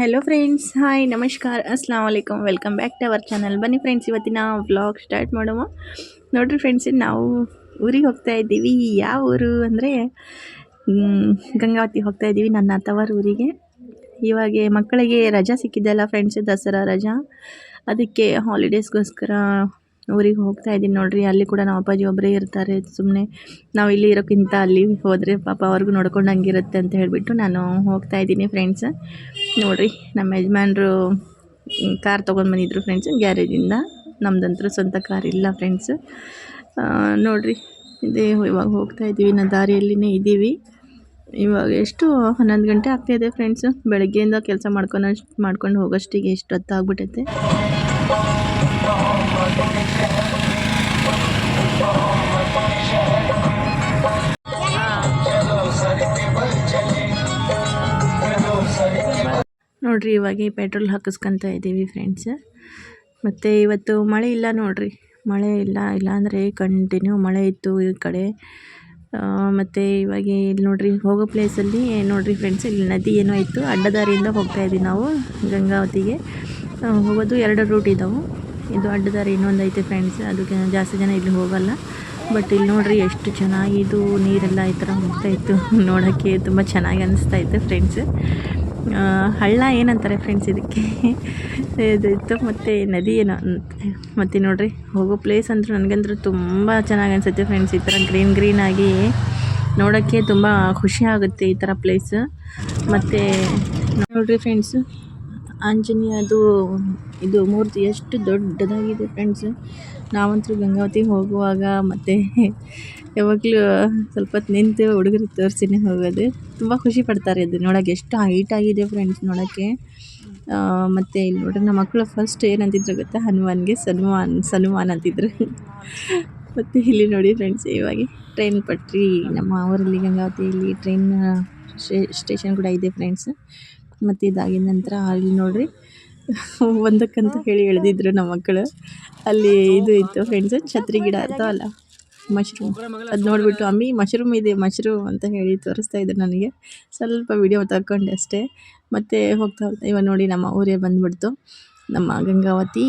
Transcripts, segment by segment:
Hello friends hi ನಮಸ್ಕಾರ ಅಸ್ಲಾಂ ವಲೈಕಮ್ welcome back to our channel ಬನ್ನಿ ಫ್ರೆಂಡ್ಸ್ ಇವತ್ತಿನ ವ್ಲಾಗ್ ಸ್ಟಾರ್ಟ್ ಮಾಡುವ ನೋಡಿರಿ ಫ್ರೆಂಡ್ಸ್ ನಾವು ಊರಿಗೆ ಹೋಗ್ತಾ ಇದ್ದೀವಿ. ಯಾವ ಊರು ಅಂದರೆ ಗಂಗಾವತಿ ಹೋಗ್ತಾ ಇದ್ದೀವಿ ನನ್ನ ತವರು ಊರಿಗೆ. ಇವಾಗ ಮಕ್ಕಳಿಗೆ ರಜಾ ಸಿಕ್ಕಿದ್ದಲ್ಲ ಫ್ರೆಂಡ್ಸ್ ದಸರಾ ರಜಾ. ಅದಕ್ಕೆ ಹಾಲಿಡೇಸ್ಗೋಸ್ಕರ ಊರಿಗೆ ಹೋಗ್ತಾ ಇದ್ದೀನಿ ನೋಡ್ರಿ, ಅಲ್ಲಿ ಕೂಡ ನಮ್ಮ ಅಪ್ಪಾಜಿ ಒಬ್ಬರೇ ಇರ್ತಾರೆ ಸುಮ್ಮನೆ ನಾವು ಇಲ್ಲಿ ಇರೋಕ್ಕಿಂತ ಅಲ್ಲಿ ಹೋದರೆ ಪಾಪ ಅವ್ರಿಗೂ ನೋಡ್ಕೊಂಡಂಗಿರುತ್ತೆ ಅಂತ ಹೇಳಿಬಿಟ್ಟು ನಾನು ಹೋಗ್ತಾ ಇದ್ದೀನಿ ಫ್ರೆಂಡ್ಸ್ ನೋಡ್ರಿ, ನಮ್ಮ ಯಜಮಾನ್ರು ಕಾರ್ ತೊಗೊಂಡು ಬಂದಿದ್ರು ಫ್ರೆಂಡ್ಸ್ ಗ್ಯಾರೇಜಿಂದ ನಮ್ದಂತೂ ಸ್ವಂತ ಕಾರ್ ಇಲ್ಲ ಫ್ರೆಂಡ್ಸ್ ನೋಡ್ರಿ, ಇದೇ, ಇವಾಗ ಹೋಗ್ತಾ ಇದ್ದೀವಿ ನಾ ದಾರಿಯಲ್ಲಿನೇ ಇದ್ದೀವಿ. ಇವಾಗ ಎಷ್ಟು ಹನ್ನೊಂದು ಗಂಟೆ ಆಗ್ತಾಯಿದೆ ಫ್ರೆಂಡ್ಸ್ ಬೆಳಗ್ಗೆಯಿಂದ ಕೆಲಸ ಮಾಡ್ಕೊಂಡು ಮಾಡ್ಕೊಂಡು ಹೋಗೋಷ್ಟಿಗೆ ಎಷ್ಟು ಹೊತ್ತಾಗ್ಬಿಟ್ಟೈತೆ ನೋಡ್ರಿ, ಇವಾಗ ಪೆಟ್ರೋಲ್ ಹಾಕಿಸ್ಕೊಂತ ಇದ್ದೀವಿ ಫ್ರೆಂಡ್ಸ್ ಮತ್ತು ಇವತ್ತು ಮಳೆ ಇಲ್ಲ ನೋಡಿರಿ. ಮಳೆ ಇಲ್ಲ ಇಲ್ಲ ಅಂದರೆ ಕಂಟಿನ್ಯೂ ಮಳೆ ಇತ್ತು ಈ ಕಡೆ. ಮತ್ತು ಇವಾಗ ಇಲ್ಲಿ ನೋಡ್ರಿ, ಹೋಗೋ ಪ್ಲೇಸಲ್ಲಿ ನೋಡಿರಿ ಫ್ರೆಂಡ್ಸ್ ಇಲ್ಲಿ ನದಿ ಏನೋ ಇತ್ತು, ಅಡ್ಡದಾರಿಯಿಂದ ಹೋಗ್ತಾ ಇದ್ದೀವಿ ನಾವು, ಗಂಗಾವತಿಗೆ. ಹೋಗೋದು ಎರಡು ರೂಟ್ ಇದ್ದಾವೆ ಇದು ಅಡ್ಡದಾರಿ ಇನ್ನೊಂದು ಐತೆ ಫ್ರೆಂಡ್ಸ್ ಅದಕ್ಕೆ ಜಾಸ್ತಿ ಜನ ಇಲ್ಲಿ ಹೋಗಲ್ಲ. ಬಟ್ ಇಲ್ಲಿ ನೋಡ್ರಿ ಎಷ್ಟು ಚೆನ್ನಾಗಿದು ನೀರೆಲ್ಲ ಈ ಥರ ಹೋಗ್ತಾ ಇತ್ತು. ನೋಡೋಕ್ಕೆ ತುಂಬ ಚೆನ್ನಾಗಿ ಅನಿಸ್ತಾ ಇತ್ತು ಫ್ರೆಂಡ್ಸ್ ಹಳ್ಳ ಏನಂತಾರೆ ಫ್ರೆಂಡ್ಸ್ ಇದಕ್ಕೆ? ಇದು ಇತ್ತು ಮತ್ತು ನದಿ ಏನೋ ಮತ್ತು ನೋಡಿರಿ, ಹೋಗೋ ಪ್ಲೇಸ್ ಅಂತೂ ನನಗಂತೂ ತುಂಬ ಚೆನ್ನಾಗಿ ಅನಿಸುತ್ತೆ ಫ್ರೆಂಡ್ಸ್ ಈ ಥರ ಗ್ರೀನ್ ಗ್ರೀನ್ ಆಗಿ. ನೋಡೋಕ್ಕೆ ತುಂಬ ಖುಷಿ ಆಗುತ್ತೆ ಈ ಥರ ಪ್ಲೇಸ್ ಮತ್ತು ನೋಡಿರಿ ಫ್ರೆಂಡ್ಸು ಆಂಜನೇಯದು ಇದು ಮೂರ್ತಿ ಎಷ್ಟು ದೊಡ್ಡದಾಗಿದೆ ಫ್ರೆಂಡ್ಸ್ ನಾವಂತೂ ಗಂಗಾವತಿಗೆ ಹೋಗುವಾಗ ಮತ್ತು ಯಾವಾಗಲೂ ಸ್ವಲ್ಪ ಹೊತ್ತು ನಿಂತು ಹುಡುಗರಿಗೆ ತೋರಿಸಿನೇ ಹೋಗೋದು. ತುಂಬ ಖುಷಿ ಪಡ್ತಾರೆ ಅದು ನೋಡೋಕೆ. ಎಷ್ಟು ಹೈಟ್ ಆಗಿದೆ ಫ್ರೆಂಡ್ಸ್ ನೋಡೋಕ್ಕೆ ಮತ್ತು ಇಲ್ಲಿ ನೋಡ್ರಿ ನಮ್ಮ ಮಕ್ಕಳು ಫಸ್ಟ್ ಏನಂತಿದ್ರು ಗೊತ್ತಾ? ಹನುಮಾನ್ಗೆ ಸನ್ಮಾನ್ ಸನ್ಮಾನ್ ಅಂತಿದ್ರು. ಮತ್ತು ಇಲ್ಲಿ ನೋಡಿ ಫ್ರೆಂಡ್ಸ್ ಇವಾಗ ಟ್ರೈನ್ ಪಟ್ರಿ. ನಮ್ಮ ಊರಲ್ಲಿ ಗಂಗಾವತಿಯಲ್ಲಿ ಟ್ರೈನ್ ಸ್ಟೇಷನ್ ಕೂಡ ಇದೆ ಫ್ರೆಂಡ್ಸ್ ಮತ್ತು ಇದಾಗಿದ ನಂತರ ಅಲ್ಲಿ ನೋಡಿರಿ ಒಂದಕ್ಕಂತ ಹೇಳಿ ಎಳೆದಿದ್ರು ನಮ್ಮ ಮಕ್ಕಳು ಅಲ್ಲಿ ಇದು ಇತ್ತು ಫ್ರೆಂಡ್ಸ್ ಛತ್ರಿ ಗಿಡ ಅಲ್ಲ ಮಶ್ರೂಮ್ ಅದು ನೋಡಿಬಿಟ್ಟು ಅಮ್ಮಿ ಮಶ್ರೂಮ್ ಇದೆ ಮಶ್ರೂಮ್ ಅಂತ ಹೇಳಿ ತೋರಿಸ್ತಾ ಇದ್ರು ನನಗೆ. ಸ್ವಲ್ಪ ವಿಡಿಯೋ ತಗೊಂಡೆ ಅಷ್ಟೇ. ಮತ್ತು ಹೋಗ್ತಾ ಹೋಗ್ತಾ ಇವಾಗ ನೋಡಿ ನಮ್ಮ ಊರೇ ಬಂದ್ಬಿಡ್ತು. ನಮ್ಮ ಗಂಗಾವತಿ.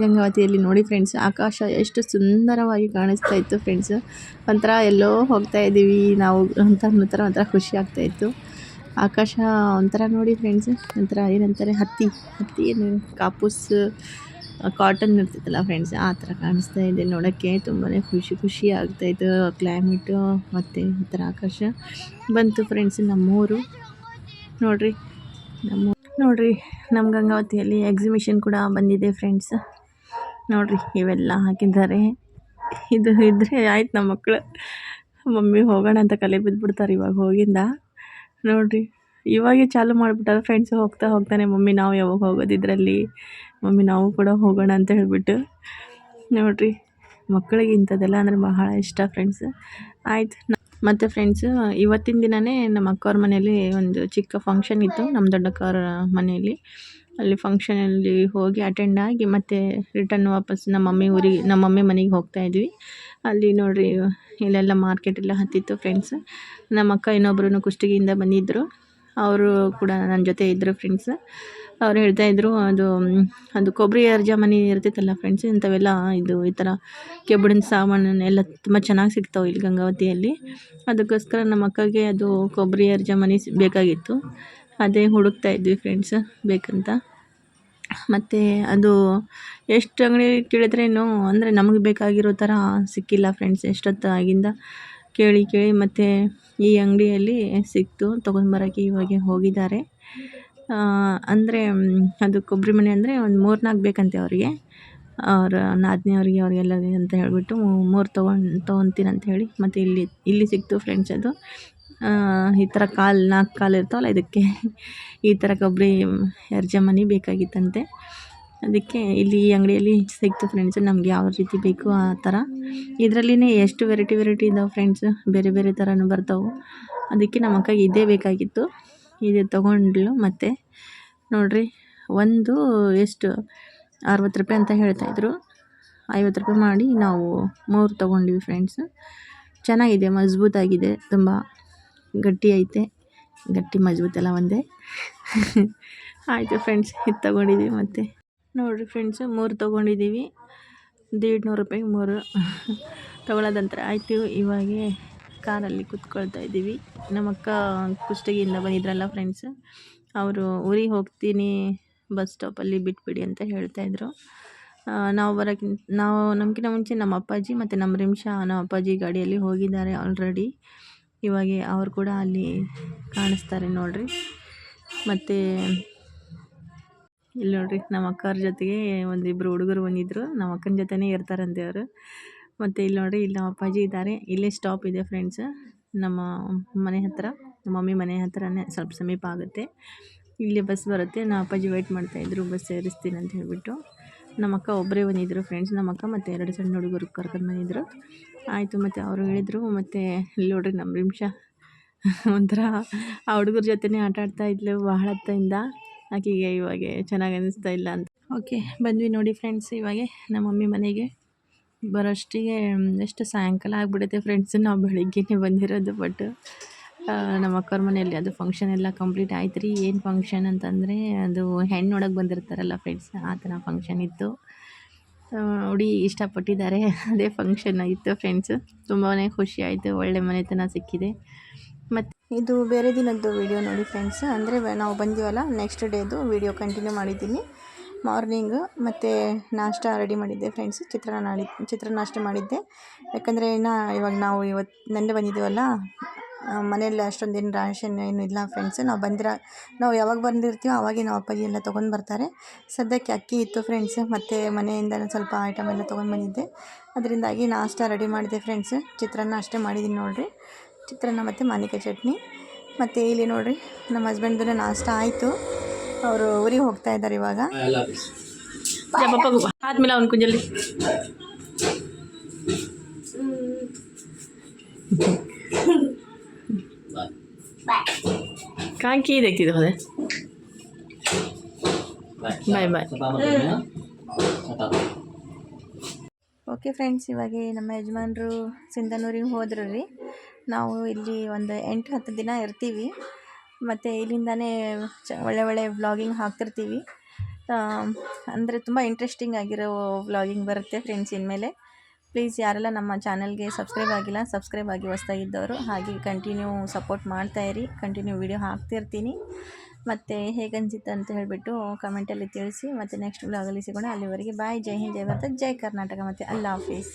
ಗಂಗಾವತಿಯಲ್ಲಿ ನೋಡಿ ಫ್ರೆಂಡ್ಸ್ ಆಕಾಶ ಎಷ್ಟು ಸುಂದರವಾಗಿ ಕಾಣಿಸ್ತಾ ಇತ್ತು ಫ್ರೆಂಡ್ಸ್ ಒಂಥರ ಎಲ್ಲೋ ಹೋಗ್ತಾ ಇದ್ದೀವಿ ನಾವು ಅಂತ ಅನ್ನೋ ಥರ ಒಂಥರ ಖುಷಿ ಆಗ್ತಾಯಿತ್ತು ಆಕಾಶ ಒಂಥರ ನೋಡಿ ಫ್ರೆಂಡ್ಸ್ ಒಂಥರ ಏನಂತಾರೆ, ಹತ್ತಿ ಹತ್ತಿ ಏನು, ಕಾಪೂಸ್ ಕಾಟನ್ ಇರ್ತೈತಲ್ಲ ಫ್ರೆಂಡ್ಸ್ ಆ ಥರ ಕಾಣಿಸ್ತಾ ಇದೆ ನೋಡೋಕ್ಕೆ. ತುಂಬಾ ಖುಷಿ ಖುಷಿ ಆಗ್ತಾಯಿತ್ತು ಕ್ಲೈಮೇಟು ಮತ್ತು ಈ ಆಕಾಶ. ಬಂತು ಫ್ರೆಂಡ್ಸ್ ನಮ್ಮೂರು. ನೋಡಿರಿ ನಮ್ಮ ನೋಡಿರಿ ನಮ್ಮ ಗಂಗಾವತಿಯಲ್ಲಿ ಎಕ್ಸಿಬಿಷನ್ ಕೂಡ ಬಂದಿದೆ ಫ್ರೆಂಡ್ಸ್ ನೋಡಿರಿ, ಇವೆಲ್ಲ ಹಾಕಿದ್ದಾರೆ. ಇದು ಇದ್ದರೆ ಆಯ್ತು ನಮ್ಮ ಮಕ್ಕಳು ಮಮ್ಮಿ ಹೋಗೋಣ ಅಂತ ಕಲೆ ಬಿದ್ದುಬಿಡ್ತಾರೆ ಇವಾಗ ಹೋಗಿಂದ. ನೋಡಿರಿ ಇವಾಗೆ ಚಾಲು ಮಾಡಿಬಿಟ್ಟಾರೆ ಫ್ರೆಂಡ್ಸ್ ಹೋಗ್ತಾ ಹೋಗ್ತಾನೆ, ಮಮ್ಮಿ ನಾವು ಯಾವಾಗ ಹೋಗೋದು ಇದರಲ್ಲಿ? ಮಮ್ಮಿ ನಾವು ಕೂಡ ಹೋಗೋಣ ಅಂತ ಹೇಳಿಬಿಟ್ಟು. ನೋಡಿರಿ, ಮಕ್ಕಳಿಗೆ ಇಂಥದ್ದೆಲ್ಲ ಅಂದರೆ ಬಹಳ ಇಷ್ಟ ಫ್ರೆಂಡ್ಸ್ ಆಯ್ತು ಮತ್ತು ಫ್ರೆಂಡ್ಸು ಇವತ್ತಿನ ದಿನವೇ ನಮ್ಮ ಅಕ್ಕವ್ರ ಮನೆಯಲ್ಲಿ ಒಂದು ಚಿಕ್ಕ ಫಂಕ್ಷನ್ ಇತ್ತು, ನಮ್ಮ ದೊಡ್ಡಕ್ಕವ್ರ ಮನೆಯಲ್ಲಿ. ಅಲ್ಲಿ ಫಂಕ್ಷನಲ್ಲಿ ಹೋಗಿ ಅಟೆಂಡ್ ಆಗಿ ಮತ್ತೆ ರಿಟರ್ನ್ ವಾಪಸ್ ನಮ್ಮ ಮಮ್ಮಿ ಊರಿಗೆ, ನಮ್ಮ ಮಮ್ಮಿ ಮನೆಗೆ ಹೋಗ್ತಾ ಇದ್ವಿ. ಅಲ್ಲಿ ನೋಡಿರಿ, ಇಲ್ಲೆಲ್ಲ ಮಾರ್ಕೆಟ್ ಎಲ್ಲ ಹತ್ತಿತ್ತು ಫ್ರೆಂಡ್ಸ್ ನಮ್ಮ ಅಕ್ಕ ಇನ್ನೊಬ್ಬರು ಕುಷ್ಟಗಿಯಿಂದ ಬಂದಿದ್ದರು ಅವರು ಕೂಡ ನನ್ನ ಜೊತೆ ಇದ್ದರು ಫ್ರೆಂಡ್ಸ್ ಅವ್ರು ಇದ್ದರು ಅದು ಅದು ಕೊಬ್ಬರಿ ಮನೆ ಇರ್ತೈತಲ್ಲ ಫ್ರೆಂಡ್ಸ್ ಇಂಥವೆಲ್ಲ ಇದು ಈ ಥರ ಕೆಬ್ಬಡಿನ ಸಾಮಾನನ್ನೆಲ್ಲ ತುಂಬ ಚೆನ್ನಾಗಿ ಸಿಗ್ತಾವೆ ಇಲ್ಲಿ ಗಂಗಾವತಿಯಲ್ಲಿ. ಅದಕ್ಕೋಸ್ಕರ ನಮ್ಮ ಅಕ್ಕಗೆ ಅದು ಕೊಬ್ಬರಿ ಮನೆ ಬೇಕಾಗಿತ್ತು. ಅದೇ ಹುಡುಕ್ತಾ ಇದ್ವಿ ಫ್ರೆಂಡ್ಸ್ ಬೇಕಂತ. ಮತ್ತು ಅದು ಎಷ್ಟು ಅಂಗಡಿ ಕೇಳಿದ್ರೇನು ಅಂದರೆ ನಮಗೆ ಬೇಕಾಗಿರೋ ಥರ ಸಿಕ್ಕಿಲ್ಲ ಫ್ರೆಂಡ್ಸ್ ಎಷ್ಟೊತ್ತು ಆಗಿಂದ ಕೇಳಿ ಕೇಳಿ ಮತ್ತು ಈ ಅಂಗಡಿಯಲ್ಲಿ ಸಿಕ್ತು ತೊಗೊಂಡ್ಬರೋಕ್ಕೆ ಇವಾಗೆ ಹೋಗಿದ್ದಾರೆ. ಅಂದರೆ ಅದು ಕೊಬ್ಬರಿ ಮನೆ ಅಂದರೆ ಒಂದು ಮೂರು ನಾಲ್ಕು ಬೇಕಂತೆ ಅವರಿಗೆ. ಅವ್ರ ನಾದಿನಿಯವ್ರಿಗೆ ಅವ್ರಿಗೆಲ್ಲ ಅಂತ ಹೇಳಿಬಿಟ್ಟು ಮೂರು ತೊಗೊಂಡು ತೊಗೊತೀನಿ ಅಂತ ಹೇಳಿ ಮತ್ತು ಇಲ್ಲಿ ಇಲ್ಲಿ ಸಿಕ್ತು ಫ್ರೆಂಡ್ಸ್ ಅದು. ಈ ಥರ ಕಾಲು ನಾಲ್ಕು ಕಾಲು ಇರ್ತಾವಲ್ಲ ಇದಕ್ಕೆ. ಈ ಥರ ಕೊಬ್ಬರಿ ಮನೆ ಬೇಕಾಗಿತ್ತಂತೆ. ಅದಕ್ಕೆ ಇಲ್ಲಿ ಈ ಅಂಗಡಿಯಲ್ಲಿ ಸಿಕ್ತು ಫ್ರೆಂಡ್ಸ್ ನಮ್ಗೆ ಯಾವ ರೀತಿ ಬೇಕು ಆ ಥರ ಇದರಲ್ಲಿನೇ ಎಷ್ಟು ವೆರೈಟಿ ವೆರೈಟಿ ಇದ್ದಾವೆ ಫ್ರೆಂಡ್ಸ್ ಬೇರೆ ಬೇರೆ ಥರನೂ ಬರ್ತಾವೆ. ಅದಕ್ಕೆ ನಮ್ಮ ಅಕ್ಕಗೆ ಇದೇ ಬೇಕಾಗಿತ್ತು. ಇದು ತೊಗೊಂಡ್ಲು ಮತ್ತು ನೋಡಿರಿ, ಒಂದು ಎಷ್ಟು? ಅರವತ್ತು ರೂಪಾಯಿ ಅಂತ ಹೇಳ್ತಾಯಿದ್ರು ಐವತ್ತು ರೂಪಾಯಿ ಮಾಡಿ ನಾವು ಮೂರು ತೊಗೊಂಡ್ವಿ ಫ್ರೆಂಡ್ಸ್ ಚೆನ್ನಾಗಿದೆ, ಮಜಬೂತಾಗಿದೆ, ತುಂಬ. ಗಟ್ಟಿ ಐತೆ. ಗಟ್ಟಿ ಮಜಬೂತೆಲ್ಲ ಒಂದೇ. ಆಯಿತು ಫ್ರೆಂಡ್ಸ್ ಇದು ತೊಗೊಂಡಿದ್ದೀವಿ ಮತ್ತು. ನೋಡಿರಿ ಫ್ರೆಂಡ್ಸು ಮೂರು ತೊಗೊಂಡಿದ್ದೀವಿ. ನೂರು ರೂಪಾಯಿಗೆ ಮೂರು. ತೊಗೊಳೋದಂತರ ಆಯಿತು. ಇವಾಗೆ ಕಾರಲ್ಲಿ ಕುತ್ಕೊಳ್ತಾ ಇದ್ದೀವಿ. ನಮ್ಮ ಅಕ್ಕ ಕುಷ್ಟಗಿಯಿಂದ ಬಂದಿದ್ರಲ್ಲ ಫ್ರೆಂಡ್ಸ್ ಅವರು ಊರಿಗೆ ಹೋಗ್ತೀನಿ ಬಸ್ ಸ್ಟಾಪಲ್ಲಿ ಬಿಟ್ಬಿಡಿ ಅಂತ ಹೇಳ್ತಾಯಿದ್ರು ನಾವು ಬರೋಕ್ಕಿಂತ ನಾವು ನಮಗಿಂತ ಮುಂಚೆ ನಮ್ಮ ಅಪ್ಪಾಜಿ ಮತ್ತು ನಮ್ಮ ರಿಮ್ಷಾ ನಮ್ಮ ಅಪ್ಪಾಜಿ ಗಾಡಿಯಲ್ಲಿ ಹೋಗಿದ್ದಾರೆ ಆಲ್ರೆಡಿ ಇವಾಗ ಅವ್ರು ಕೂಡ ಅಲ್ಲಿ ಕಾಣಿಸ್ತಾರೆ ನೋಡಿರಿ. ಮತ್ತು ಇಲ್ಲಿ ನೋಡ್ರಿ, ನಮ್ಮ ಅಕ್ಕವ್ರ ಜೊತೆಗೆ ಒಂದಿಬ್ಬರು ಹುಡುಗರು ಬಂದಿದ್ದರು ನಮ್ಮ ಅಕ್ಕನ ಜೊತೆನೇ ಇರ್ತಾರಂತೆ ಅವರು. ಮತ್ತು ಇಲ್ಲಿ ನೋಡಿರಿ, ಇಲ್ಲಿ ನಮ್ಮ ಅಪ್ಪಾಜಿ ಇದ್ದಾರೆ. ಇಲ್ಲೇ ಸ್ಟಾಪ್ ಇದೆ ಫ್ರೆಂಡ್ಸ್ ನಮ್ಮ ಮನೆ ಹತ್ತಿರ ನಮ್ಮ ಮಮ್ಮಿ ಮನೆ ಹತ್ರನೇ ಸ್ವಲ್ಪ ಸಮೀಪ ಆಗುತ್ತೆ. ಇಲ್ಲಿ ಬಸ್ ಬರುತ್ತೆ. ನಮ್ಮ ಅಪ್ಪಾಜಿ ವೆಯ್ಟ್ ಮಾಡ್ತಾಯಿದ್ರು ಬಸ್ ಸೇರಿಸ್ತೀನಿ ಅಂತ ಹೇಳಿಬಿಟ್ಟು. ನಮ್ಮ ಅಕ್ಕ ಒಬ್ಬರೇ ಬಂದಿದ್ದರು ಫ್ರೆಂಡ್ಸ್ ನಮ್ಮಕ್ಕ ಮತ್ತು ಎರಡು ಸಣ್ಣ ಹುಡುಗರು ಕರ್ಕೊಂಡು ಬಂದಿದ್ದರು ಆಯಿತು ಮತ್ತು ಅವರು ಹೇಳಿದರು, ಮತ್ತು ಇಲ್ಲಿ ನೋಡ್ರಿ ನಮ್ಮ ನಿಮಿಷ. ಒಂಥರ ಆ ಹುಡುಗರ ಜೊತೆನೇ ಆಟ ಆಡ್ತಾ ಇದ್ಲು ಬಹಳ ಹತ್ತಿಂದ ಆಕೆಗೆ ಇವಾಗೆ ಚೆನ್ನಾಗಿ ಅನ್ನಿಸ್ತಾ ಇಲ್ಲ ಅಂತ. ಓಕೆ, ಬಂದ್ವಿ ನೋಡಿ ಫ್ರೆಂಡ್ಸ್ ಇವಾಗೆ ನಮ್ಮ ಮಮ್ಮಿ ಮನೆಗೆ. ಬರೋಷ್ಟಿಗೆ ಎಷ್ಟು ಸಾಯಂಕಾಲ ಆಗಿಬಿಡುತ್ತೆ ಫ್ರೆಂಡ್ಸ್ ನಾವು ಬೆಳಿಗ್ಗೆನೇ ಬಂದಿರೋದು ಬಟ್ ನಮ್ಮ ಅಕ್ಕವ್ರ ಮನೆಯಲ್ಲಿ ಅದು ಫಂಕ್ಷನ್ ಎಲ್ಲ ಕಂಪ್ಲೀಟ್ ಆಯ್ತು ರೀ ಏನು ಫಂಕ್ಷನ್ ಅಂತಂದರೆ ಅದು ಹೆಣ್ಣು ನೋಡೋಕೆ ಬಂದಿರ್ತಾರಲ್ಲ ಫ್ರೆಂಡ್ಸ್ ಆ ಥರ ಫಂಕ್ಷನ್ ಇತ್ತು. ಹುಡಿ ಇಷ್ಟಪಟ್ಟಿದ್ದಾರೆ. ಅದೇ ಫಂಕ್ಷನ್ ಇತ್ತು ಫ್ರೆಂಡ್ಸ್ ತುಂಬಾ ಖುಷಿ ಆಯಿತು, ಒಳ್ಳೆ ಮನೆತನ ಸಿಕ್ಕಿದೆ. ಮತ್ತು ಇದು ಬೇರೆ ದಿನದ್ದು ವೀಡಿಯೋ ನೋಡಿ ಫ್ರೆಂಡ್ಸ್ ಅಂದರೆ ನಾವು ಬಂದೀವಲ್ಲ ನೆಕ್ಸ್ಟ್ ಡೇದು ವೀಡಿಯೋ ಕಂಟಿನ್ಯೂ ಮಾಡಿದ್ದೀನಿ. ಮಾರ್ನಿಂಗ್ ಮತ್ತು ನಾಷ್ಟ ರೆಡಿ ಮಾಡಿದ್ದೆ ಫ್ರೆಂಡ್ಸ್ ಚಿತ್ರಾನ್ನ ಮಾಡಿ ಚಿತ್ರಾನ್ನ ಅಷ್ಟೇ ಮಾಡಿದ್ದೆ. ಯಾಕಂದರೆ ಇನ್ನು ಇವಾಗ ನಾವು ಇವತ್ತು ನೆನ್ನೆ ಬಂದಿದ್ದೀವಲ್ಲ ಮನೆಯಲ್ಲಿ ಏನು ರ್ಯಾಷನ್ ಏನು ಇಲ್ಲ ಫ್ರೆಂಡ್ಸ್ ನಾವು ಬಂದಿರೋ ನಾವು ಯಾವಾಗ ಬಂದಿರ್ತೀವೋ ಅವಾಗೆ ನಾವು ಅಪ್ಪಾಜಿ ಎಲ್ಲ ತೊಗೊಂಡು ಬರ್ತಾರೆ. ಸದ್ಯಕ್ಕೆ ಅಕ್ಕಿ ಇತ್ತು ಫ್ರೆಂಡ್ಸ್ ಮತ್ತು ಮನೆಯಿಂದ ಸ್ವಲ್ಪ ಐಟಮ್ ಎಲ್ಲ ತೊಗೊಂಡು ಬಂದಿದ್ದೆ. ಅದರಿಂದಾಗಿ ನಾಷ್ಟ ರೆಡಿ ಮಾಡಿದೆ ಫ್ರೆಂಡ್ಸ್ ಚಿತ್ರಾನ್ನ ಅಷ್ಟೇ ಮಾಡಿದ್ದೀನಿ ನೋಡಿರಿ. ಚಿತ್ರಾನ್ನ ಮತ್ತು ಮಾನಿಕಾಯಿ ಚಟ್ನಿ. ಮತ್ತು ಇಲ್ಲಿ ನೋಡಿರಿ ನಮ್ಮ ಹಸ್ಬೆಂಡ್ದು ನಾಷ್ಟ ಆಯಿತು. ಅವರು ಊರಿಗೆ ಹೋಗ್ತಾ ಇದ್ದಾರೆ ಇವಾಗ. ಆದ್ಮೇಲೆ ಅವ್ನು ಕುಂಜಲ್ಲಿ. কান কি দেখছি ওখানে ಬಾಯ್ ಬಾಯ್ ಓಕೆ ಫ್ರೆಂಡ್ಸ್ ಇವಾಗ ನಮ್ಮ ಯಜಮಾನರು ಸಿಂಧನೂರಿಗೆ ಹೋದ್ರು ರೀ. ನಾವು ಇಲ್ಲಿ ಒಂದು ಎಂಟು ಹತ್ತು ದಿನ ಇರ್ತೀವಿ. ಮತ್ತು ಇಲ್ಲಿಂದಲೇ ಚ ಒಳ್ಳೆ ಒಳ್ಳೆ ವ್ಲಾಗಿಂಗ್ ಹಾಕ್ತಿರ್ತೀವಿ. ಅಂದರೆ ತುಂಬ ಇಂಟ್ರೆಸ್ಟಿಂಗ್ ಆಗಿರೋ ವ್ಲಾಗಿಂಗ್ ಬರುತ್ತೆ ಫ್ರೆಂಡ್ಸ್ ಇನ್ಮೇಲೆ. ಪ್ಲೀಸ್ ಯಾರೆಲ್ಲ ನಮ್ಮ ಚಾನಲ್ಗೆ ಸಬ್ಸ್ಕ್ರೈಬ್ ಆಗಿಲ್ಲ ಸಬ್ಸ್ಕ್ರೈಬ್ ಆಗಿ ಹೊಸ್ದಾಗಿದ್ದವರು ಹಾಗೆ ಕಂಟಿನ್ಯೂ ಸಪೋರ್ಟ್ ಮಾಡ್ತಾಯಿರಿ ಕಂಟಿನ್ಯೂ ವೀಡಿಯೋ ಹಾಕ್ತಿರ್ತೀನಿ. ಮತ್ತು ಹೇಗೆ ಅಂತ ಹೇಳಿಬಿಟ್ಟು ಕಮೆಂಟಲ್ಲಿ ತಿಳಿಸಿ, ಮತ್ತು ನೆಕ್ಸ್ಟ್ ವ್ಲಾಗಲ್ಲಿ ಸಿಗೋಣ. ಅಲ್ಲಿವರೆಗೆ ಬಾಯ್ ಜೈ ಹಿಂದ್, ಜೈ ಭಾರತ, ಜೈ ಕರ್ನಾಟಕ, ಮತ್ತು ಅಲ್ಲಾ ಹಾಫೀಸ್.